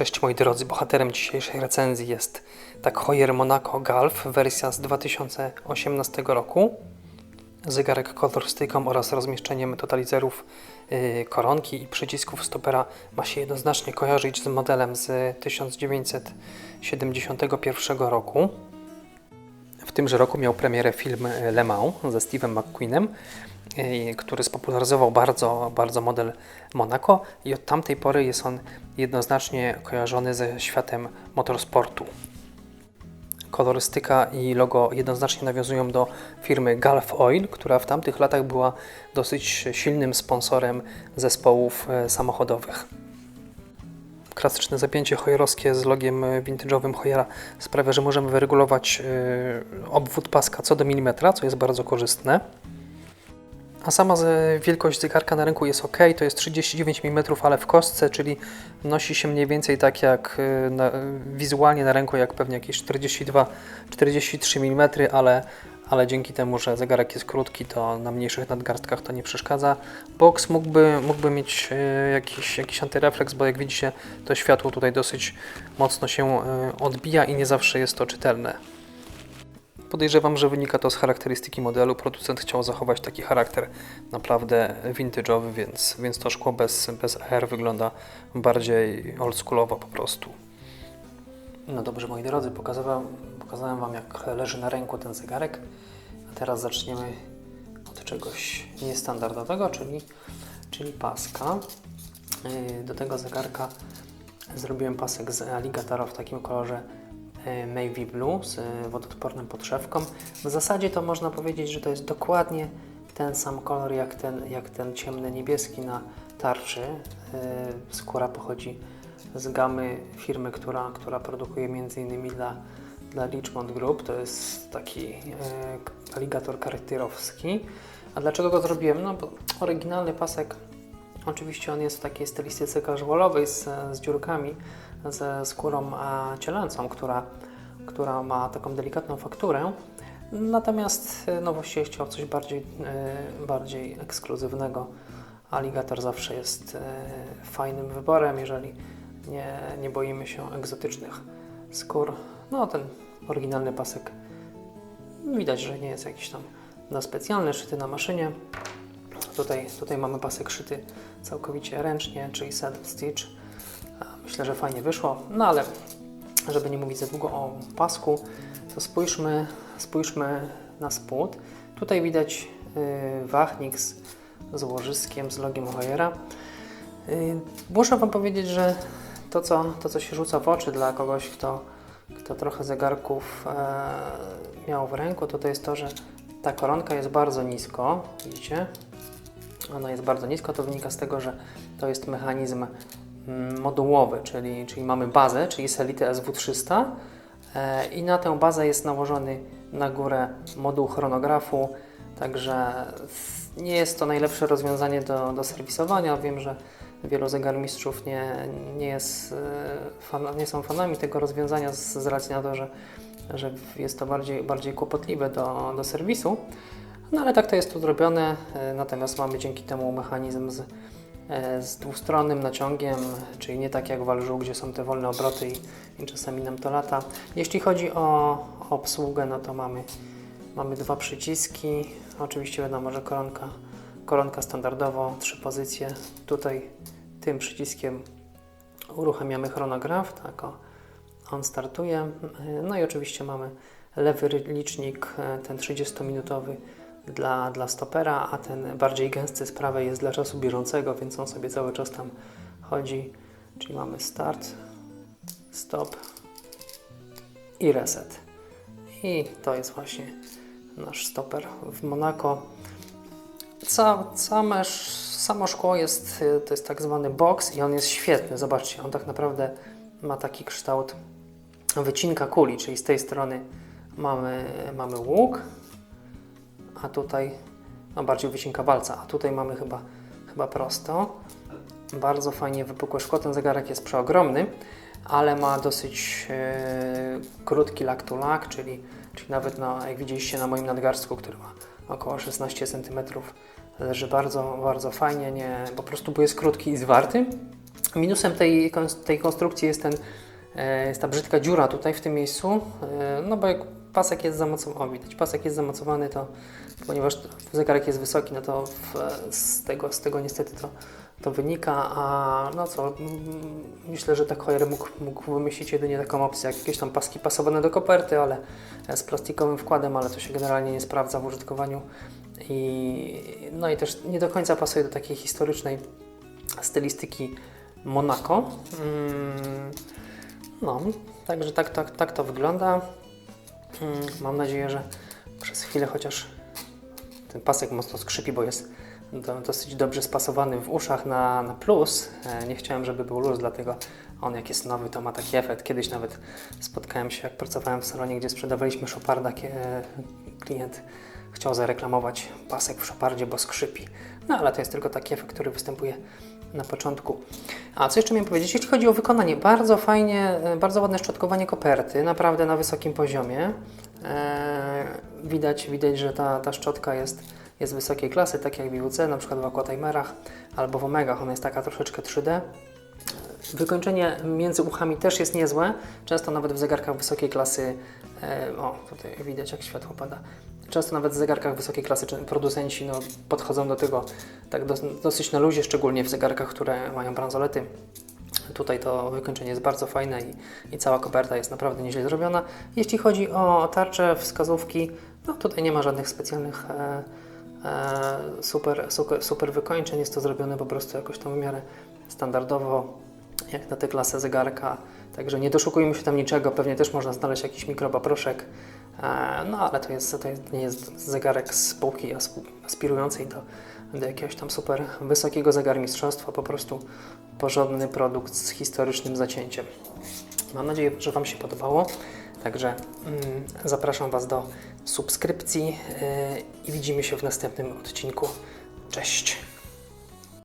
Cześć moi drodzy, bohaterem dzisiejszej recenzji jest tak Hoyer Monaco Golf, wersja z 2018 roku. Zegarek kolorystyką oraz rozmieszczeniem totalizerów yy, koronki i przycisków stopera ma się jednoznacznie kojarzyć z modelem z 1971 roku. W tymże roku miał premierę film Le Mans ze Steve'em McQueenem, który spopularyzował bardzo, bardzo model Monaco i od tamtej pory jest on jednoznacznie kojarzony ze światem motorsportu. Kolorystyka i logo jednoznacznie nawiązują do firmy Gulf Oil, która w tamtych latach była dosyć silnym sponsorem zespołów e, samochodowych. Klasyczne zapięcie hojerowskie z logiem vintage'owym Hojera sprawia, że możemy wyregulować e, obwód paska co do milimetra, co jest bardzo korzystne. A sama wielkość zegarka na ręku jest ok, to jest 39 mm, ale w kostce, czyli nosi się mniej więcej tak jak y, na, wizualnie na ręku, jak pewnie jakieś 42-43 mm, ale, ale dzięki temu, że zegarek jest krótki, to na mniejszych nadgarstkach to nie przeszkadza. Box mógłby, mógłby mieć y, jakiś, jakiś antyrefleks, bo jak widzicie, to światło tutaj dosyć mocno się y, odbija i nie zawsze jest to czytelne. Podejrzewam, że wynika to z charakterystyki modelu. Producent chciał zachować taki charakter naprawdę vintage'owy, więc, więc to szkło bez, bez AR wygląda bardziej oldschoolowo po prostu. No dobrze, moi drodzy, pokazałem, pokazałem Wam, jak leży na ręku ten zegarek. A teraz zaczniemy od czegoś niestandardowego, czyli, czyli paska. Yy, Do tego zegarka zrobiłem pasek z aligatora w takim kolorze navy blue z e, wodoodpornym podszewką. W zasadzie to można powiedzieć, że to jest dokładnie ten sam kolor jak ten, jak ten ciemny niebieski na tarczy. E, Skóra pochodzi z gamy firmy, która, która produkuje m.in. dla, dla Richmond Group. To jest taki e, aligator kartyrowski. A dlaczego go zrobiłem? No bo oryginalny pasek Oczywiście on jest w takiej stylistyce casualowej z, z dziurkami, ze skórą a, cielęcą, która, która ma taką delikatną fakturę. Natomiast e, no właściwie chciał coś bardziej, e, bardziej ekskluzywnego. Aligator zawsze jest e, fajnym wyborem, jeżeli nie, nie boimy się egzotycznych skór. No ten oryginalny pasek widać, że nie jest jakiś tam na specjalny, szyty na maszynie. Tutaj, tutaj mamy pasek szyty całkowicie ręcznie, czyli saddle stitch. Myślę, że fajnie wyszło, no ale żeby nie mówić za długo o pasku, to spójrzmy, spójrzmy na spód. Tutaj widać y, wachnik z, z łożyskiem, z logiem Hojera. Y, muszę Wam powiedzieć, że to co, to, co się rzuca w oczy dla kogoś, kto, kto trochę zegarków e, miał w ręku, to to jest to, że ta koronka jest bardzo nisko, widzicie? Ona jest bardzo nisko, to wynika z tego, że to jest mechanizm modułowy, czyli, czyli mamy bazę, czyli Selite SW300 e, i na tę bazę jest nałożony na górę moduł chronografu, także nie jest to najlepsze rozwiązanie do, do serwisowania. Wiem, że wielu zegarmistrzów nie, nie, jest, e, nie są fanami tego rozwiązania z, z racji na to, że, że jest to bardziej, bardziej kłopotliwe do, do serwisu. No ale tak to jest tu zrobione, e, natomiast mamy dzięki temu mechanizm z, z dwustronnym naciągiem, czyli nie tak jak w Alżu, gdzie są te wolne obroty i, i czasami nam to lata. Jeśli chodzi o, obsługę, no to mamy, mamy dwa przyciski, oczywiście wiadomo, że koronka, koronka standardowo, trzy pozycje. Tutaj tym przyciskiem uruchamiamy chronograf, tak o, on startuje. E, No i oczywiście mamy lewy licznik, e, ten 30-minutowy dla, dla stopera, a ten bardziej gęsty z prawej jest dla czasu bieżącego, więc on sobie cały czas tam chodzi. Czyli mamy start, stop i reset. I to jest właśnie nasz stoper w Monaco. Ca, same, samo szkło jest, to jest tak zwany box i on jest świetny. Zobaczcie, on tak naprawdę ma taki kształt wycinka kuli, czyli z tej strony mamy, mamy łuk, a tutaj no bardziej wycinka walca, a tutaj mamy chyba, chyba prosto. Bardzo fajnie wypukłe szkło. Ten zegarek jest przeogromny, ale ma dosyć e, krótki lak to lak, czyli, czyli nawet na, jak widzieliście na moim nadgarstku, który ma około 16 cm, leży bardzo, bardzo fajnie, nie, po prostu bo jest krótki i zwarty. Minusem tej, tej konstrukcji jest, ten, e, jest ta brzydka dziura tutaj w tym miejscu, e, no bo jak pasek jest zamocowany, o widać, pasek jest zamocowany, to ponieważ zegarek jest wysoki, no to w, z, tego, z tego niestety to, to wynika, a no co, myślę, że tak Hoyer mógł, mógł wymyślić jedynie taką opcję, jak jakieś tam paski pasowane do koperty, ale e, z plastikowym wkładem, ale to się generalnie nie sprawdza w użytkowaniu i no i też nie do końca pasuje do takiej historycznej stylistyki Monaco. Mm, No, także tak, tak, tak to wygląda. Mm, Mam nadzieję, że przez chwilę chociaż ten pasek mocno skrzypi, bo jest do, dosyć dobrze spasowany w uszach na, na plus. E, Nie chciałem, żeby był luz, dlatego on jak jest nowy, to ma taki efekt. Kiedyś nawet spotkałem się, jak pracowałem w salonie, gdzie sprzedawaliśmy Szoparda, klient chciał zareklamować pasek w Szopardzie, bo skrzypi. No ale to jest tylko taki efekt, który występuje na początku. A co jeszcze miałem powiedzieć? Jeśli chodzi o wykonanie, bardzo fajnie, e, bardzo ładne szczotkowanie koperty, naprawdę na wysokim poziomie. E, widać, widać, że ta, ta szczotka jest, jest wysokiej klasy, tak jak w IWC, na przykład w Aquatimerach albo w Omegach, ona jest taka troszeczkę 3D. Wykończenie między uchami też jest niezłe, często nawet w zegarkach wysokiej klasy, e, o tutaj widać jak światło pada, często nawet w zegarkach wysokiej klasy producenci no, podchodzą do tego tak dos, dosyć na luzie, szczególnie w zegarkach, które mają bransolety. Tutaj to wykończenie jest bardzo fajne i, i cała koperta jest naprawdę nieźle zrobiona. Jeśli chodzi o tarcze, wskazówki, no tutaj nie ma żadnych specjalnych e, e, super, super, super wykończeń. Jest to zrobione po prostu jakoś tam w miarę standardowo, jak na tę klasę zegarka. Także nie doszukujmy się tam niczego. Pewnie też można znaleźć jakiś mikropaproszek. E, no ale to, jest, to nie jest zegarek z półki asp- aspirującej do, do jakiegoś tam super wysokiego zegarmistrzostwa. Po prostu porządny produkt z historycznym zacięciem. Mam nadzieję, że Wam się podobało. Także mm, zapraszam Was do subskrypcji yy, i widzimy się w następnym odcinku. Cześć!